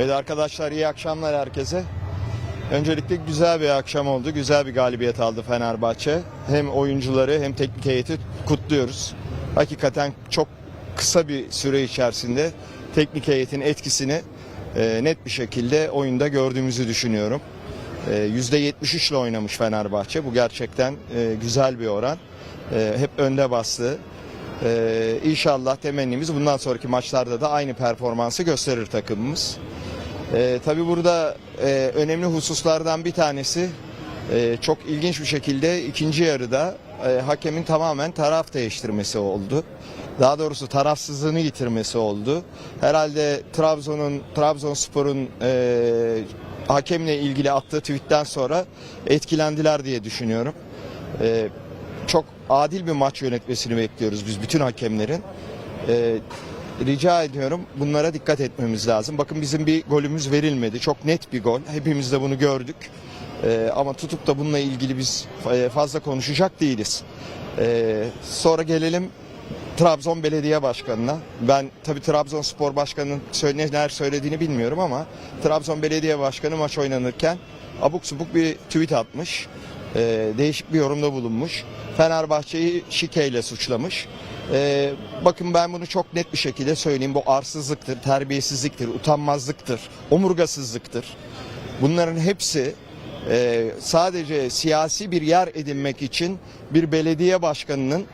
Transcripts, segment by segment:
Evet arkadaşlar iyi akşamlar herkese. Öncelikle güzel bir akşam oldu. Güzel bir galibiyet aldı Fenerbahçe. Hem oyuncuları hem teknik heyeti kutluyoruz. Hakikaten çok kısa bir süre içerisinde teknik heyetin etkisini e, net bir şekilde oyunda gördüğümüzü düşünüyorum. E, %73 ile oynamış Fenerbahçe. Bu gerçekten e, güzel bir oran. E, hep önde bastı. Ee, inşallah temennimiz bundan sonraki maçlarda da aynı performansı gösterir takımımız. Ee, tabii burada e, önemli hususlardan bir tanesi e, çok ilginç bir şekilde ikinci yarıda e, hakemin tamamen taraf değiştirmesi oldu. Daha doğrusu tarafsızlığını yitirmesi oldu. Herhalde Trabzon'un Trabzonspor'un e, hakemle ilgili attığı tweetten sonra etkilendiler diye düşünüyorum. E, çok adil bir maç yönetmesini bekliyoruz biz bütün hakemlerin. Ee, rica ediyorum bunlara dikkat etmemiz lazım. Bakın bizim bir golümüz verilmedi. Çok net bir gol. Hepimiz de bunu gördük. Ee, ama tutup da bununla ilgili biz e, fazla konuşacak değiliz. Ee, sonra gelelim Trabzon Belediye Başkanı'na. Ben tabii Trabzonspor Başkanı'nın neler söylediğini bilmiyorum ama Trabzon Belediye Başkanı maç oynanırken abuk subuk bir tweet atmış. Ee, değişik bir yorumda bulunmuş. Fenerbahçe'yi şikeyle suçlamış. Ee, bakın ben bunu çok net bir şekilde söyleyeyim. Bu arsızlıktır, terbiyesizliktir, utanmazlıktır, omurgasızlıktır. Bunların hepsi e, sadece siyasi bir yer edinmek için bir belediye başkanının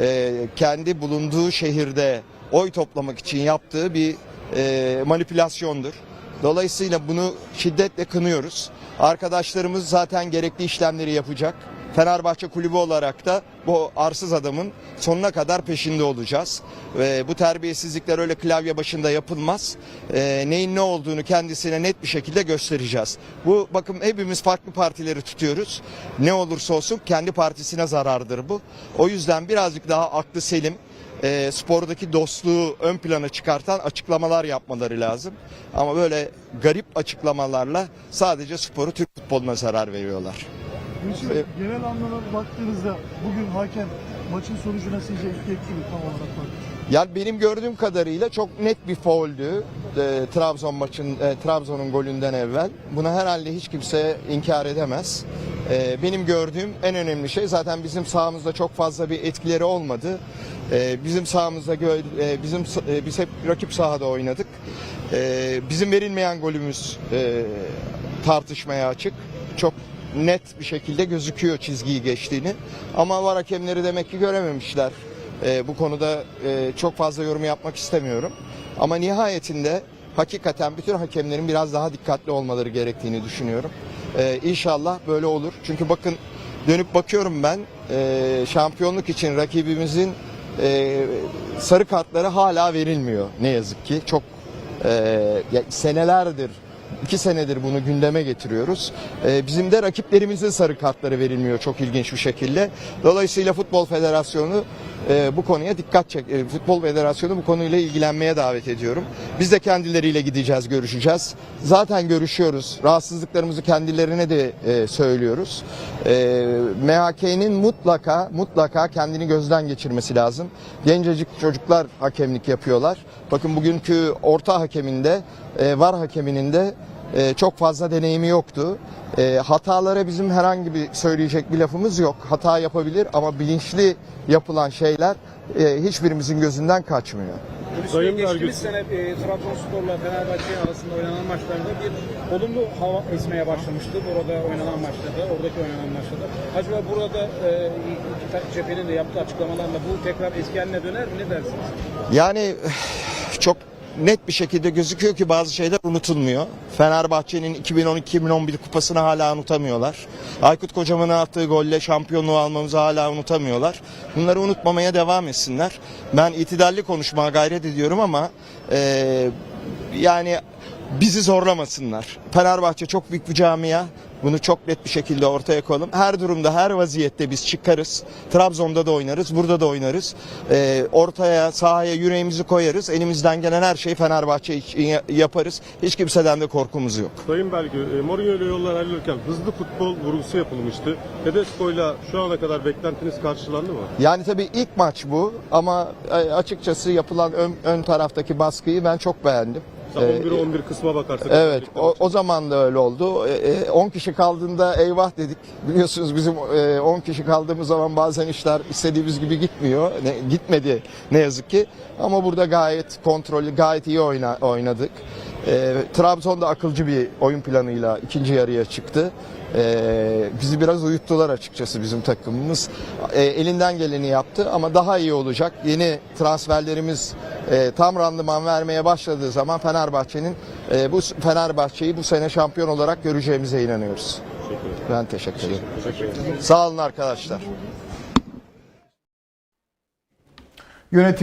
e, kendi bulunduğu şehirde oy toplamak için yaptığı bir e, manipülasyondur. Dolayısıyla bunu şiddetle kınıyoruz. Arkadaşlarımız zaten gerekli işlemleri yapacak. Fenerbahçe kulübü olarak da bu arsız adamın sonuna kadar peşinde olacağız. Ve bu terbiyesizlikler öyle klavye başında yapılmaz. Ee, neyin ne olduğunu kendisine net bir şekilde göstereceğiz. Bu bakın hepimiz farklı partileri tutuyoruz. Ne olursa olsun kendi partisine zarardır bu. O yüzden birazcık daha aklı selim, e, spordaki dostluğu ön plana çıkartan açıklamalar yapmaları lazım. Ama böyle garip açıklamalarla sadece sporu Türk futboluna zarar veriyorlar. Gülşin, Evet. genel anlamda baktığınızda bugün hakem maçın sonucuna sizce etki etti mi tam olarak baktığınızda? Yani benim gördüğüm kadarıyla çok net bir fauldü e, Trabzon maçın e, Trabzon'un golünden evvel. Bunu herhalde hiç kimse inkar edemez. E, benim gördüğüm en önemli şey zaten bizim sahamızda çok fazla bir etkileri olmadı. E, bizim sahamızda gö- e, bizim e, biz hep rakip sahada oynadık. E, bizim verilmeyen golümüz e, tartışmaya açık. Çok net bir şekilde gözüküyor çizgiyi geçtiğini. Ama var hakemleri demek ki görememişler. Ee, bu konuda e, çok fazla yorum yapmak istemiyorum. Ama nihayetinde hakikaten bütün hakemlerin biraz daha dikkatli olmaları gerektiğini düşünüyorum. Ee, inşallah böyle olur. Çünkü bakın dönüp bakıyorum ben e, şampiyonluk için rakibimizin e, sarı kartları hala verilmiyor ne yazık ki. Çok e, senelerdir iki senedir bunu gündeme getiriyoruz. Ee, bizim de rakiplerimizin sarı kartları verilmiyor çok ilginç bir şekilde. Dolayısıyla Futbol Federasyonu e, bu konuya dikkat çek. e, Futbol Federasyonu bu konuyla ilgilenmeye davet ediyorum. Biz de kendileriyle gideceğiz, görüşeceğiz. Zaten görüşüyoruz. Rahatsızlıklarımızı kendilerine de e, söylüyoruz. E, MHK'nin mutlaka mutlaka kendini gözden geçirmesi lazım. Gencecik çocuklar hakemlik yapıyorlar. Bakın bugünkü orta hakeminde, e, var hakeminin de e, çok fazla deneyimi yoktu. E, hatalara bizim herhangi bir söyleyecek bir lafımız yok. Hata yapabilir ama bilinçli yapılan şeyler e, hiçbirimizin gözünden kaçmıyor. Sayın geçtiğimiz sene e, Trabzonspor'la Fenerbahçe arasında oynanan maçlarda bir olumlu hava esmeye başlamıştı. Burada oynanan maçlarda, oradaki oynanan maçlarda. Acaba burada e, iki cephenin de yaptığı açıklamalarla bu tekrar eski haline döner mi? Ne dersiniz? Yani net bir şekilde gözüküyor ki bazı şeyler unutulmuyor. Fenerbahçe'nin 2012-2011 kupasını hala unutamıyorlar. Aykut Kocaman'ın attığı golle şampiyonluğu almamızı hala unutamıyorlar. Bunları unutmamaya devam etsinler. Ben itidalli konuşmaya gayret ediyorum ama eee, yani bizi zorlamasınlar. Fenerbahçe çok büyük bir camia. Bunu çok net bir şekilde ortaya koyalım. Her durumda, her vaziyette biz çıkarız. Trabzon'da da oynarız, burada da oynarız. Ee, ortaya, sahaya yüreğimizi koyarız. Elimizden gelen her şeyi Fenerbahçe için ya- yaparız. Hiç kimseden de korkumuz yok. Sayın Belgü, e, Mourinho ile yollar ayrılırken hızlı futbol vurgusu yapılmıştı. Tedesco'yla şu ana kadar beklentiniz karşılandı mı? Yani tabii ilk maç bu ama e, açıkçası yapılan ön, ön taraftaki baskıyı ben çok beğendim. Mesela Ee, 11'e 11 kısma bakarsak. Evet, o, o zaman da öyle oldu. E, e, 10 kişi kaldığında eyvah dedik. Biliyorsunuz bizim e, 10 kişi kaldığımız zaman bazen işler istediğimiz gibi gitmiyor. Ne, gitmedi ne yazık ki. Ama burada gayet kontrollü, gayet iyi oyna, oynadık. E, Trabzon'da akılcı bir oyun planıyla ikinci yarıya çıktı. E, bizi biraz uyuttular açıkçası bizim takımımız. E, elinden geleni yaptı ama daha iyi olacak. Yeni transferlerimiz e, tam randıman vermeye başladığı zaman Fenerbahçe'nin e, bu Fenerbahçe'yi bu sene şampiyon olarak göreceğimize inanıyoruz. Teşekkür. Ben teşekkür ederim. Teşekkür. Sağ olun arkadaşlar. Yönetim